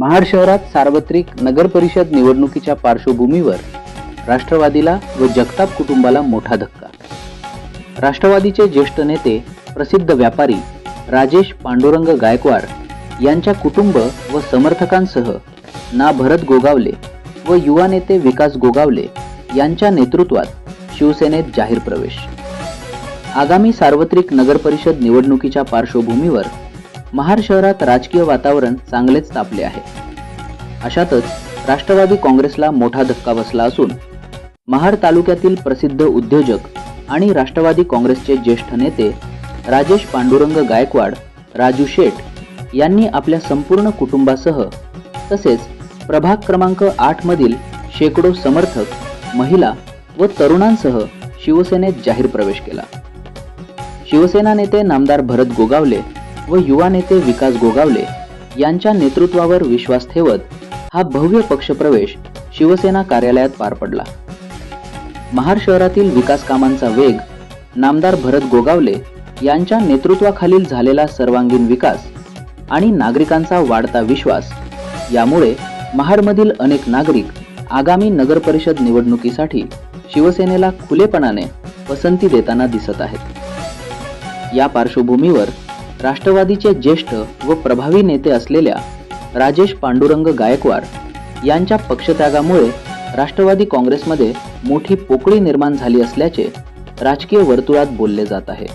महाड शहरात सार्वत्रिक नगर परिषद निवडणुकीच्या पार्श्वभूमीवर राष्ट्रवादीला व जगताप कुटुंबाला मोठा धक्का. राष्ट्रवादीचे ज्येष्ठ नेते प्रसिद्ध व्यापारी राजेश पांडुरंग गायकवाड यांच्या कुटुंब व समर्थकांसह ना भरत गोगावले व युवा नेते विकास गोगावले यांच्या नेतृत्वात शिवसेनेत जाहीर प्रवेश. आगामी सार्वत्रिक नगर परिषद निवडणुकीच्या पार्श्वभूमीवर महाड शहरात राजकीय वातावरण चांगलेच तापले आहे. अशातच राष्ट्रवादी काँग्रेसला मोठा धक्का बसला असून महाड तालुक्यातील प्रसिद्ध उद्योजक आणि राष्ट्रवादी काँग्रेसचे ज्येष्ठ नेते राजेश पांडुरंग गायकवाड राजू शेठ यांनी आपल्या संपूर्ण कुटुंबासह तसेच प्रभाग क्रमांक आठ मधील शेकडो समर्थक महिला व तरुणांसह शिवसेनेत जाहीर प्रवेश केला. शिवसेना नेते नामदार भरत गोगावले व युवा नेते विकास गोगावले यांच्या नेतृत्वावर विश्वास ठेवत हा भव्य पक्षप्रवेश शिवसेना कार्यालयात पार पडला. महार शहरातील विकास कामांचा वेग नामदार भरत गोगावले यांच्या नेतृत्वाखालील झालेला सर्वांगीण विकास आणि नागरिकांचा वाढता विश्वास यामुळे महाडमधील अनेक नागरिक आगामी नगरपरिषद निवडणुकीसाठी शिवसेनेला खुलेपणाने पसंती देताना दिसत आहेत. या पार्श्वभूमीवर राष्ट्रवादीचे ज्येष्ठ व प्रभावी नेते असलेल्या राजेश पांडुरंग गायकवाड यांच्या पक्षत्यागामुळे राष्ट्रवादी काँग्रेसमध्ये मोठी पोकळी निर्माण झाली असल्याचे राजकीय वर्तुळात बोलले जात आहे.